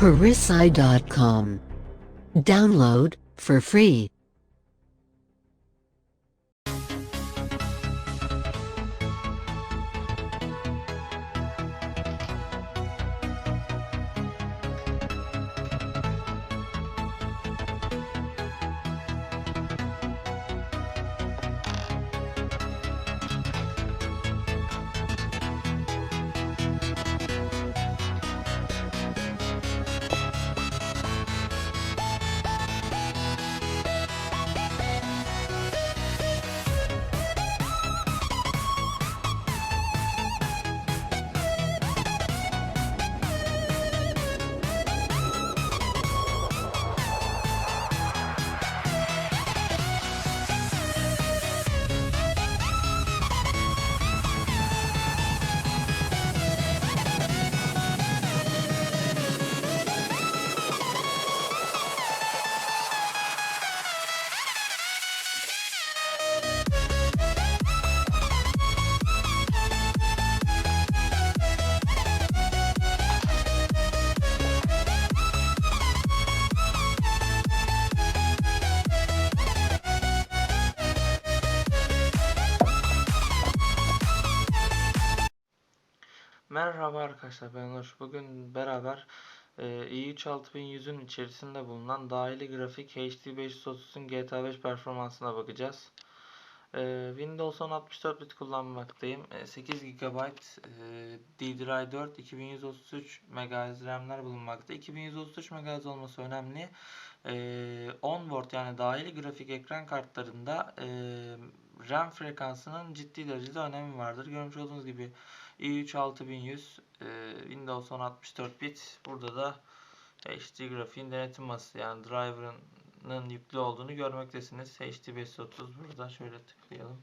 Parissi.com. Download for free. Merhaba arkadaşlar ben Onur. Bugün beraber e, i3 6100'ün içerisinde bulunan dahili grafik HD 530'un GTA 5 performansına bakacağız. E, Windows 10 64 bit kullanmaktayım. E, 8 GB e, DDR4 2133 MHz RAM'ler bulunmakta. 2133 MHz olması önemli. E, onboard yani dahili grafik ekran kartlarında e, RAM frekansının ciddi derecede önemi vardır. Görmüş olduğunuz gibi i3 6100 e, Windows 10 64 bit. Burada da HD grafiğin denetim masası yani driver'ının yüklü olduğunu görmektesiniz. HD 530 burada şöyle tıklayalım.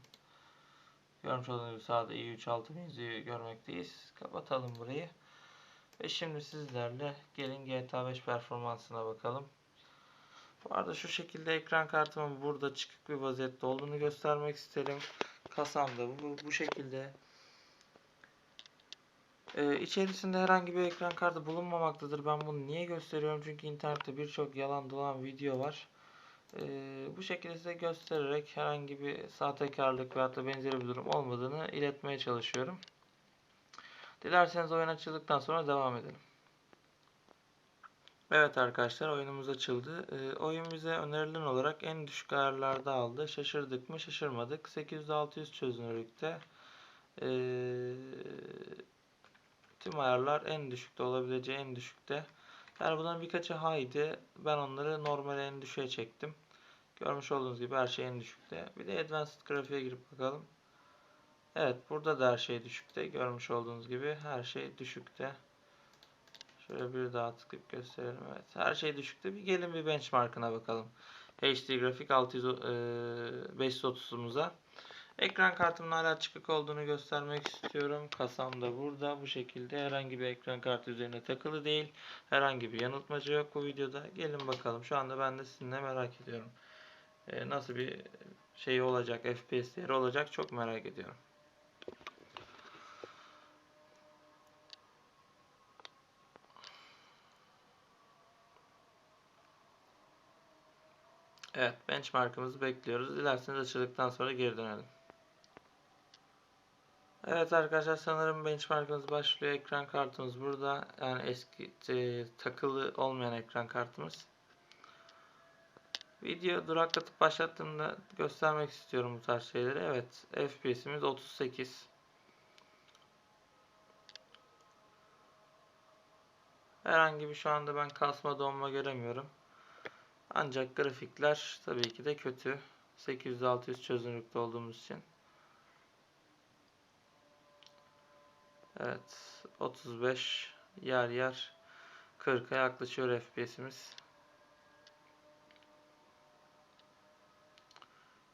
Görmüş olduğunuz gibi sağda i3 6100'ü görmekteyiz. Kapatalım burayı. Ve şimdi sizlerle gelin GTA 5 performansına bakalım. Bu arada şu şekilde ekran kartımın burada çıkık bir vaziyette olduğunu göstermek isterim. Kasamda bu, bu şekilde ee, içerisinde herhangi bir ekran kartı bulunmamaktadır. Ben bunu niye gösteriyorum? Çünkü internette birçok yalan dolan video var. Ee, bu şekilde size göstererek herhangi bir sahtekarlık veyahut da benzeri bir durum olmadığını iletmeye çalışıyorum. Dilerseniz oyun açıldıktan sonra devam edelim. Evet arkadaşlar oyunumuz açıldı. Ee, oyun bize önerilen olarak en düşük ayarlarda aldı. Şaşırdık mı? Şaşırmadık. 800-600 çözünürlükte. Ee, Tüm ayarlar en düşükte olabileceği en düşükte. Yani bunların birkaçı high'di. Ben onları normal en düşüğe çektim. Görmüş olduğunuz gibi her şey en düşükte. Bir de Advanced grafiğe girip bakalım. Evet burada da her şey düşükte. Görmüş olduğunuz gibi her şey düşükte. Şöyle bir daha tıklayıp gösterelim. Evet her şey düşükte. Bir gelin bir benchmark'ına bakalım. HD grafik 600 e, 530'umuza. Ekran kartımın hala çıkık olduğunu göstermek istiyorum. Kasam da burada. Bu şekilde herhangi bir ekran kartı üzerine takılı değil. Herhangi bir yanıltmacı yok bu videoda. Gelin bakalım. Şu anda ben de sizinle merak ediyorum. Ee, nasıl bir şey olacak, FPS değeri olacak çok merak ediyorum. Evet, benchmark'ımızı bekliyoruz. Dilerseniz açıldıktan sonra geri dönelim. Evet arkadaşlar sanırım benchmarkımız başlıyor. Ekran kartımız burada. Yani eski e, takılı olmayan ekran kartımız. Video duraklatıp başlattığımda göstermek istiyorum bu tarz şeyleri. Evet FPS'imiz 38. Herhangi bir şu anda ben kasma donma göremiyorum. Ancak grafikler tabii ki de kötü. 800-600 çözünürlükte olduğumuz için. Evet 35 yer yer 40'a yaklaşıyor FPS'imiz.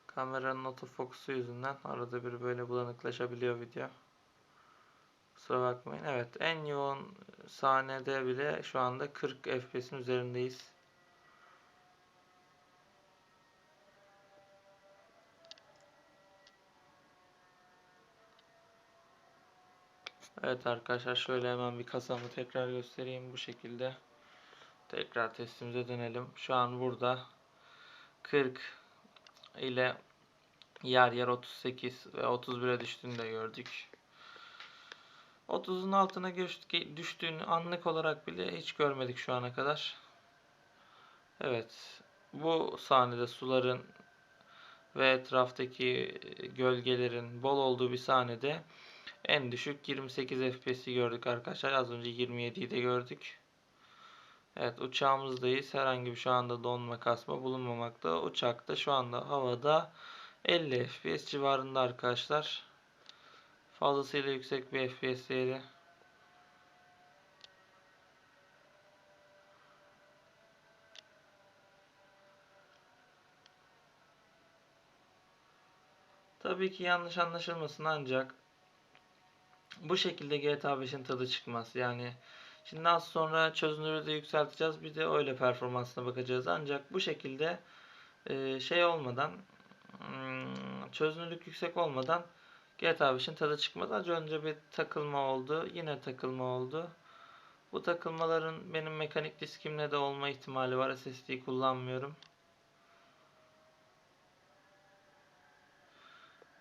Kameranın otofokusu yüzünden arada bir böyle bulanıklaşabiliyor video. Kusura bakmayın. Evet en yoğun sahnede bile şu anda 40 FPS'in üzerindeyiz. Evet arkadaşlar şöyle hemen bir kasamı tekrar göstereyim bu şekilde. Tekrar testimize dönelim. Şu an burada 40 ile yer yer 38 ve 31'e düştüğünü de gördük. 30'un altına düştüğünü anlık olarak bile hiç görmedik şu ana kadar. Evet. Bu sahnede suların ve etraftaki gölgelerin bol olduğu bir sahnede en düşük 28 FPS'i gördük arkadaşlar. Az önce 27'yi de gördük. Evet uçağımızdayız. Herhangi bir şu anda donma kasma bulunmamakta. Uçakta şu anda havada 50 FPS civarında arkadaşlar. Fazlasıyla yüksek bir FPS değeri. Tabii ki yanlış anlaşılmasın ancak bu şekilde GTA 5'in tadı çıkmaz. Yani şimdi az sonra çözünürlüğü de yükselteceğiz. Bir de öyle performansına bakacağız. Ancak bu şekilde e, şey olmadan hmm, çözünürlük yüksek olmadan GTA 5'in tadı çıkmaz. Az önce bir takılma oldu. Yine takılma oldu. Bu takılmaların benim mekanik diskimle de olma ihtimali var. SSD kullanmıyorum.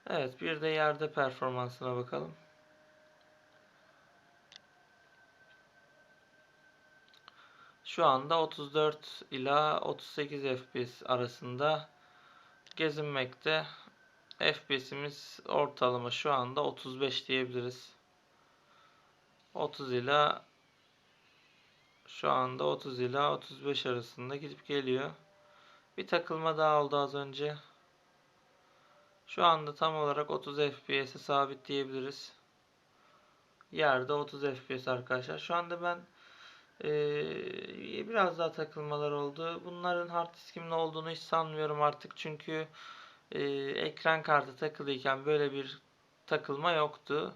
Evet bir de yerde performansına bakalım. Şu anda 34 ila 38 FPS arasında gezinmekte. FPS'imiz ortalama şu anda 35 diyebiliriz. 30 ila şu anda 30 ila 35 arasında gidip geliyor. Bir takılma daha oldu az önce. Şu anda tam olarak 30 FPS'e sabit diyebiliriz. Yerde 30 FPS arkadaşlar. Şu anda ben ee, biraz daha takılmalar oldu. Bunların hard diskimin olduğunu hiç sanmıyorum artık. Çünkü e, ekran kartı takılıyken böyle bir takılma yoktu.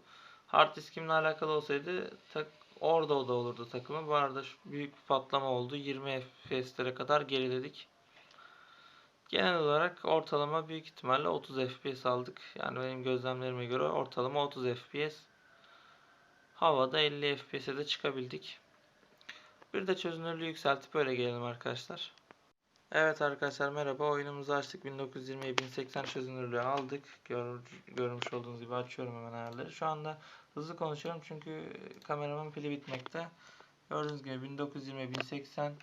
Hard diskimle alakalı olsaydı tak, orada da olurdu takılma. Bu arada şu büyük bir patlama oldu. 20 FPS'lere kadar geriledik. Genel olarak ortalama büyük ihtimalle 30 FPS aldık. Yani benim gözlemlerime göre ortalama 30 FPS. Havada 50 FPS'e de çıkabildik. Bir de çözünürlüğü yükseltip öyle gelelim arkadaşlar. Evet arkadaşlar merhaba. Oyunumuzu açtık. 1920'ye 1080 çözünürlüğü aldık. Gör, görmüş olduğunuz gibi açıyorum hemen ayarları. Şu anda hızlı konuşuyorum çünkü kameramın pili bitmekte. Gördüğünüz gibi 1920 1080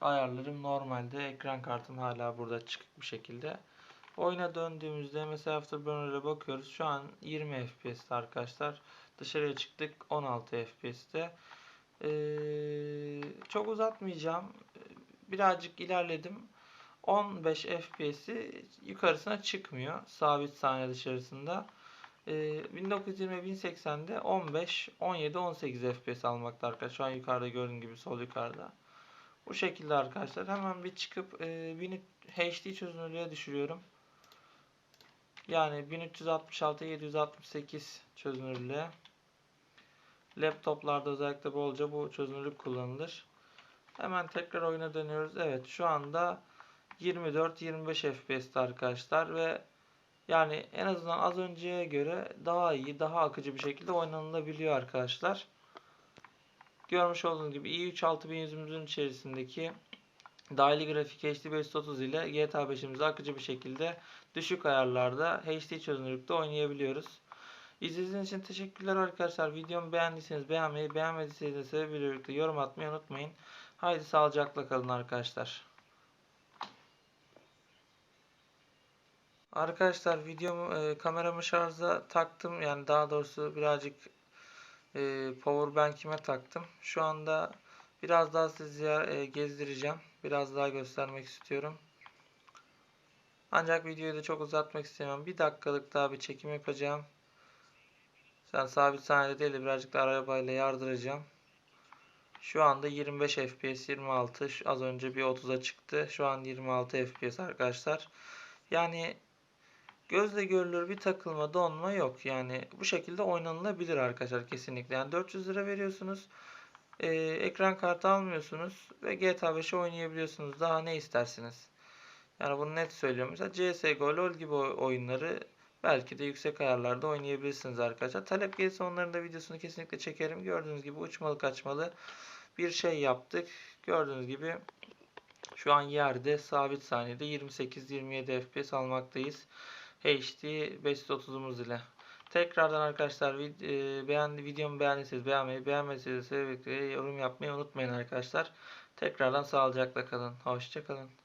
ayarlarım normalde. Ekran kartım hala burada çıkık bir şekilde. Oyuna döndüğümüzde mesela Afterburner'a bakıyoruz. Şu an 20 FPS'te arkadaşlar. Dışarıya çıktık 16 FPS'te. Ee, çok uzatmayacağım. Birazcık ilerledim. 15 FPS'i yukarısına çıkmıyor. Sabit saniye dışarısında. Ee, 1920-1080'de 15, 17, 18 FPS almakta arkadaşlar. Şu an yukarıda gördüğün gibi sol yukarıda. Bu şekilde arkadaşlar. Hemen bir çıkıp e, 1000 HD çözünürlüğe düşürüyorum. Yani 1366 768 çözünürlüğe. Laptoplarda özellikle bolca bu çözünürlük kullanılır. Hemen tekrar oyuna dönüyoruz. Evet şu anda 24-25 FPS'te arkadaşlar ve yani en azından az önceye göre daha iyi, daha akıcı bir şekilde oynanılabiliyor arkadaşlar. Görmüş olduğunuz gibi i3 6100'ümüzün içerisindeki dahili grafik HD 530 ile GTA 5'imizi akıcı bir şekilde düşük ayarlarda HD çözünürlükte oynayabiliyoruz. İzlediğiniz için teşekkürler arkadaşlar. Videomu beğendiyseniz beğenmeyi, beğenmediyseniz de sebebiyle yorum atmayı unutmayın. Haydi sağlıcakla kalın arkadaşlar. Arkadaşlar videomu e, kameramı şarja taktım. Yani daha doğrusu birazcık e, power bank'ime taktım. Şu anda biraz daha sizi e, gezdireceğim. Biraz daha göstermek istiyorum. Ancak videoyu da çok uzatmak istemiyorum. Bir dakikalık daha bir çekim yapacağım. Sen sabit saniyede değil de birazcık da arabayla yardıracağım. Şu anda 25 FPS 26 az önce bir 30'a çıktı. Şu an 26 FPS arkadaşlar. Yani gözle görülür bir takılma donma yok. Yani bu şekilde oynanılabilir arkadaşlar kesinlikle. Yani 400 lira veriyorsunuz. Ee, ekran kartı almıyorsunuz ve GTA 5'i oynayabiliyorsunuz. Daha ne istersiniz? Yani bunu net söylüyorum. Mesela CSGO, LoL gibi oyunları belki de yüksek ayarlarda oynayabilirsiniz arkadaşlar. Talep gelirse onların da videosunu kesinlikle çekerim. Gördüğünüz gibi uçmalı kaçmalı bir şey yaptık. Gördüğünüz gibi şu an yerde sabit saniyede 28-27 FPS almaktayız. HD 530'umuz ile. Tekrardan arkadaşlar vid e, beğendi videomu beğendiyseniz beğenmeyi, beğenmediyseniz yorum yapmayı unutmayın arkadaşlar. Tekrardan sağlıcakla kalın. Hoşça kalın.